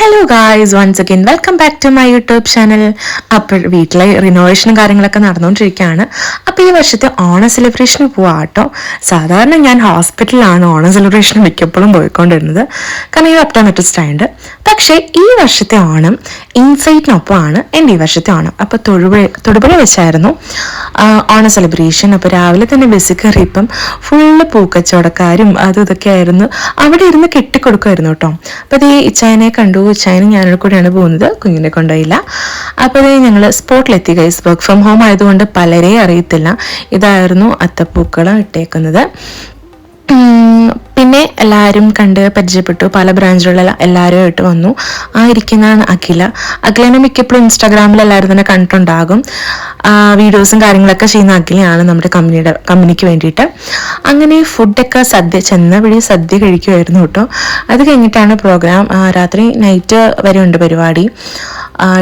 Hello guys once again welcome back to my YouTube channel അപ്പോൾ വീട്ടിലെ റിനോവേഷനും കാര്യങ്ങളൊക്കെ നടന്നുകൊണ്ടിരിക്കുകയാണ്. അപ്പോൾ ഈ വർഷത്തെ ഓണ സെലിബ്രേഷന് പോവാം കേട്ടോ. സാധാരണ ഞാൻ ഹോസ്പിറ്റലിലാണ് ഓണ സെലിബ്രേഷൻ മിക്കപ്പോഴും പോയിക്കൊണ്ടിരുന്നത്. കാരണം ഈ ഒപ്റ്റോമെട്രിസ്റ്റ് ആയതുകൊണ്ട് പക്ഷേ ഈ വർഷത്തെ ഓണം ഇൻസൈറ്റിനൊപ്പമാണ് എന്റെ ഈ വർഷത്തെ ഓണം. അപ്പോൾ തൊടുപുഴ തൊടുപുഴ വെച്ചായിരുന്നു. ഓണ സെലിബ്രേഷൻ അപ്പോൾ രാവിലെ തന്നെ ബസ് കയറിയപ്പം ഫുള്ള് പൂക്കച്ചവടക്കാരും അതും ഇതൊക്കെ ആയിരുന്നു. അവിടെ ഇരുന്ന് കെട്ടിക്കൊടുക്കുമായിരുന്നു കേട്ടോ. അപ്പോൾ അത് ഈ ഇച്ചായനെ കണ്ടു. ഇച്ചായനും ഞാനോട് കൂടെയാണ് പോകുന്നത്. കുഞ്ഞിനെ കൊണ്ടുപോയില്ല. അപ്പോൾ അതേ ഞങ്ങൾ സ്പോട്ടിലെത്തി ഗൈസ് വർക്ക് ഫ്രം ഹോം ആയതുകൊണ്ട് പലരെയും അറിയത്തില്ല. ഇതായിരുന്നു അത്തപ്പൂക്കളം ഇട്ടേക്കുന്നത്. പിന്നെ എല്ലാവരും കണ്ട് പരിചയപ്പെട്ടു. പല ബ്രാഞ്ചിലുള്ള എല്ലാവരും ആയിട്ട് വന്നു. ആ ഇരിക്കുന്നതാണ് അഖില. അഖിലനെ മിക്കപ്പോഴും ഇൻസ്റ്റാഗ്രാമിൽ എല്ലാവരും തന്നെ കണ്ടിട്ടുണ്ടാകും. വീഡിയോസും കാര്യങ്ങളൊക്കെ ചെയ്യുന്ന അഖിലയാണ് നമ്മുടെ കമ്പനിയുടെ കമ്പനിക്ക് വേണ്ടിയിട്ട്. അങ്ങനെ ഫുഡൊക്കെ സദ്യ ചെന്ന വഴി സദ്യ കഴിക്കുമായിരുന്നു കേട്ടോ. അത് കഴിഞ്ഞിട്ടാണ് പ്രോഗ്രാം രാത്രി നൈറ്റ് വരെ ഉണ്ട് പരിപാടി.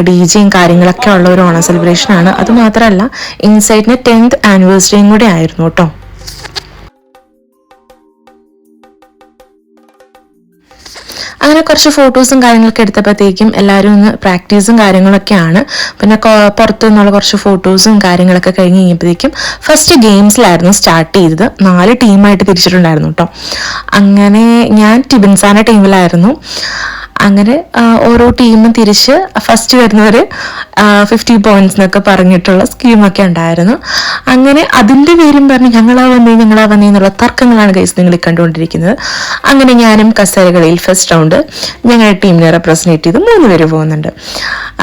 ഡി ജെയും കാര്യങ്ങളൊക്കെ ഉള്ള ഒരു ഓണം സെലിബ്രേഷനാണ് അത് മാത്രമല്ല ഇൻസൈറ്റിന് ടെൻത്ത് ആനിവേഴ്സറിയും കൂടെ ആയിരുന്നു കേട്ടോ. അങ്ങനെ കുറച്ച് ഫോട്ടോസും കാര്യങ്ങളൊക്കെ എടുത്തപ്പോഴത്തേക്കും എല്ലാവരും ഒന്ന് പ്രാക്ടീസും കാര്യങ്ങളൊക്കെയാണ്. പിന്നെ പുറത്തു നിന്നുള്ള കുറച്ച് ഫോട്ടോസും കാര്യങ്ങളൊക്കെ കഴിഞ്ഞ് കഴിഞ്ഞപ്പോഴത്തേക്കും ഫസ്റ്റ് ഗെയിംസിലായിരുന്നു സ്റ്റാർട്ട് ചെയ്തത്. നാല് ടീമായിട്ട് തിരിച്ചിട്ടുണ്ടായിരുന്നു കേട്ടോ അങ്ങനെ ഞാൻ ടിബിൻസാന ടീമിലായിരുന്നു അങ്ങനെ ഓരോ ടീമും തിരിച്ച് ഫസ്റ്റ് വരുന്നവർ ഫിഫ്റ്റി പോയിന്റ്സ് എന്നൊക്കെ പറഞ്ഞിട്ടുള്ള സ്കീമൊക്കെ ഉണ്ടായിരുന്നു. അങ്ങനെ അതിന്റെ പേരും പറഞ്ഞ് ഞങ്ങളാ വന്നേ ഞങ്ങളാ വന്നേ എന്നുള്ള തർക്കങ്ങളാണ് കേസ് നിങ്ങൾ കണ്ടുകൊണ്ടിരിക്കുന്നത്. അങ്ങനെ ഞാനും കസേരകളിൽ ഫസ്റ്റ് റൗണ്ട് ഞങ്ങളുടെ ടീമിനെ റെപ്രസെന്റ് ചെയ്ത് മൂന്ന് പേര് പോകുന്നുണ്ട്.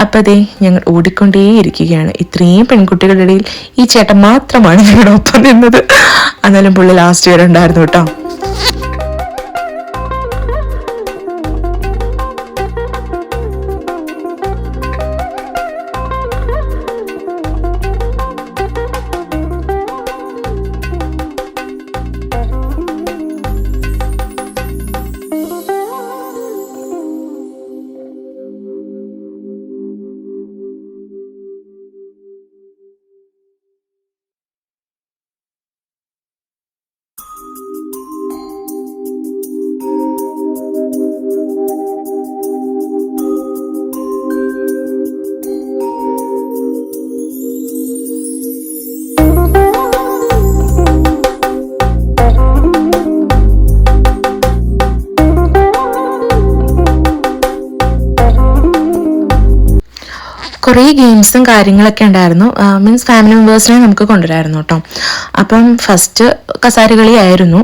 അപ്പോൾ അതേ ഞങ്ങൾ ഓടിക്കൊണ്ടേയിരിക്കുകയാണ്. ഇത്രയും പെൺകുട്ടികളുടെ ഇടയിൽ ഈ ചേട്ടൻ മാത്രമാണ് ഞങ്ങളുടെ ഒപ്പം നിന്നത്. എന്നാലും പുള്ളി ലാസ്റ്റ് വരെ ഉണ്ടായിരുന്നു കേട്ടോ. കുറേ ഗെയിംസും കാര്യങ്ങളൊക്കെ ഉണ്ടായിരുന്നു. മീൻസ് ഫാമിലി മെമ്പേഴ്സിനെ നമുക്ക് കൊണ്ടുവരായിരുന്നു കേട്ടോ. അപ്പം ഫസ്റ്റ് കസാരകളി ആയിരുന്നു.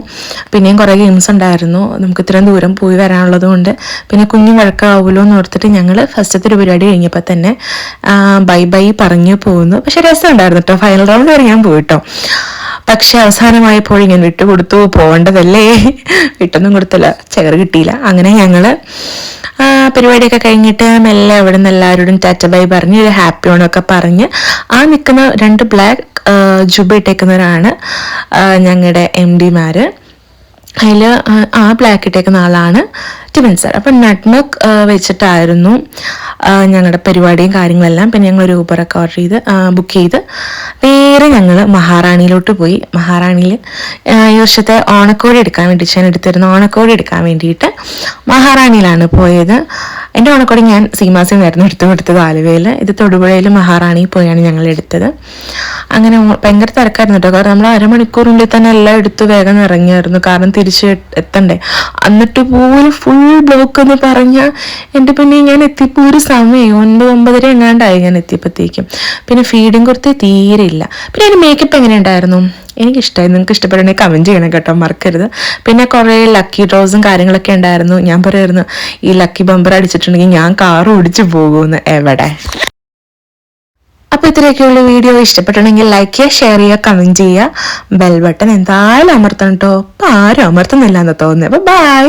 പിന്നെയും കുറേ ഗെയിംസ് ഉണ്ടായിരുന്നു. നമുക്ക് ഇത്രയും ദൂരം പോയി വരാനുള്ളത് കൊണ്ട് പിന്നെ കുഞ്ഞു വഴക്കാവുമല്ലോ എന്ന് ഓർത്തിട്ട് ഞങ്ങൾ ഫസ്റ്റത്തെ ഒരു പരിപാടി കഴിഞ്ഞപ്പോൾ തന്നെ ബൈ ബൈ പറഞ്ഞു പോകുന്നു പക്ഷെ രസമുണ്ടായിരുന്നു കേട്ടോ ഫൈനൽ റൗണ്ട് വരെ ഞാൻ പോയിട്ടോ പക്ഷെ അവസാനമായപ്പോൾ ഞാൻ വിട്ടുകൊടുത്തു പോകേണ്ടതല്ലേ? വിട്ടൊന്നും കൊടുത്തില്ല ചകർ കിട്ടിയില്ല. അങ്ങനെ ഞങ്ങൾ ആ, പരിപാടിയൊക്കെ കഴിഞ്ഞിട്ട് മെല്ലെ അവിടെ നിന്ന് എല്ലാവരോടും ടാറ്റ ബൈ പറഞ്ഞ് ഒരു ഹാപ്പി ഓണൊക്കെ പറഞ്ഞ് ആ നിൽക്കുന്ന രണ്ട് ബ്ലാക്ക് ജുബ ഇട്ടേക്കുന്നവരാണ് ഞങ്ങളുടെ എം ഡിമാര്. അതിൽ ആ ബ്ലാക്ക് ഇട്ടേക്കുന്ന ആളാണ് ടിബൻ സാർ. അപ്പം നട്ട്മക് വെച്ചിട്ടായിരുന്നു ഞങ്ങളുടെ പരിപാടിയും കാര്യങ്ങളെല്ലാം. പിന്നെ ഞങ്ങൾ ഒരു ഊബറൊക്കെ ഓർഡർ ചെയ്ത് ബുക്ക് ചെയ്ത് നേരെ ഞങ്ങൾ മഹാറാണിയിലോട്ട് പോയി. മഹാറാണിയിൽ ഈ വർഷത്തെ ഓണക്കോടി എടുക്കാൻ വേണ്ടി ഞാൻ എടുത്തിരുന്ന ഓണക്കോടി എടുക്കാൻ വേണ്ടിയിട്ട് മഹാറാണിയിലാണ് പോയത്. എന്റെ ഓണക്കോടി ഞാൻ സീമാസിൽ നിന്നായിരുന്നു എടുത്തു കൊടുത്തത് ആലുവയിൽ ഇത് തൊടുപുഴയിൽ മഹാറാണി പോയാണ് ഞങ്ങൾ എടുത്തത്. അങ്ങനെ ഭയങ്കര തിരക്കായിരുന്നു കേട്ടോ. കാരണം നമ്മൾ അരമണിക്കൂറിന്റെ തന്നെ എല്ലാം എടുത്ത് വേഗം ഇറങ്ങിയായിരുന്നു. കാരണം തിരിച്ച് എത്തണ്ടേ? എന്നിട്ട് പോലും ഫുൾ ബ്ലോക്ക് എന്ന് പറഞ്ഞാൽ എന്റെ പിന്നെ ഞാൻ എത്തിയപ്പോൾ ഒരു സമയം ഒൻപത് ഒമ്പതര എങ്ങാണ്ടായി ഞാൻ എത്തിയപ്പോഴത്തേക്കും പിന്നെ ഫീഡിങ് കൊടുത്ത് തീരെ ഇല്ല. പിന്നെ അതിന് മേക്കപ്പ് എങ്ങനെ ഉണ്ടായിരുന്നു എനിക്കിഷ്ടമായി നിങ്ങൾക്ക് ഇഷ്ടപ്പെടണമെങ്കിൽ കമന്റ് ചെയ്യണം കേട്ടോ. മറക്കരുത്. പിന്നെ കുറേ ലക്കി ഡ്രോസും കാര്യങ്ങളൊക്കെ ഉണ്ടായിരുന്നു. ഞാൻ പറയായിരുന്നു ഈ ലക്കി ബമ്പർ അടിച്ചിട്ടുണ്ടെങ്കിൽ ഞാൻ കാർ ഓടിച്ചു പോകുമെന്ന് എവിടെ? അപ്പോൾ ഇത്രയൊക്കെയുള്ള വീഡിയോ ഇഷ്ടപ്പെട്ടിട്ടുണ്ടെങ്കിൽ ലൈക്ക് ചെയ്യുക ഷെയർ ചെയ്യുക കമന്റ് ചെയ്യുക. ബെൽ ബട്ടൺ എന്തായാലും അമർത്തണം കേട്ടോ. ആരും അമർത്തുന്നില്ല എന്ന് തോന്നുന്നത് അപ്പോൾ ബൈ